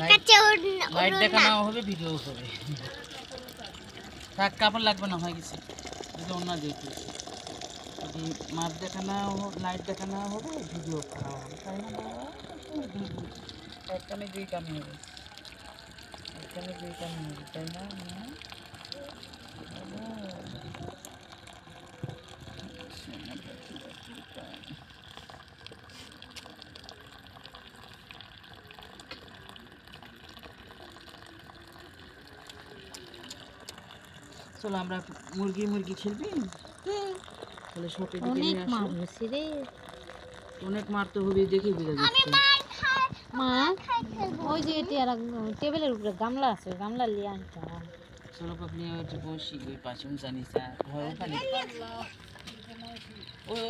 Light দেখানো হবে video হবে। থাক কাপড় লাগবে না হয় গেছে যদি অন্য যদি মাছ দেখানো লাইট দেখানো হবে ভিডিও করা হবে। তাই না বাবা? এক কানে দুই কানে হবে। একখানে দুই কানে হবে তাই না চলো আমরা মুরগি মুরগি খেলবি তাহলে শপে দিকে অনেক নিয়ে আসো অনেক মারতে হবে দেখে বুঝা যাচ্ছে। মা? ওই যে এটি আর টেবিলের উপরে গামলা আছে গামলা লিয়ে আনতে হবে। চলো পাপনি ওই বসি ওই পাশে জানিস ওখানে? ওই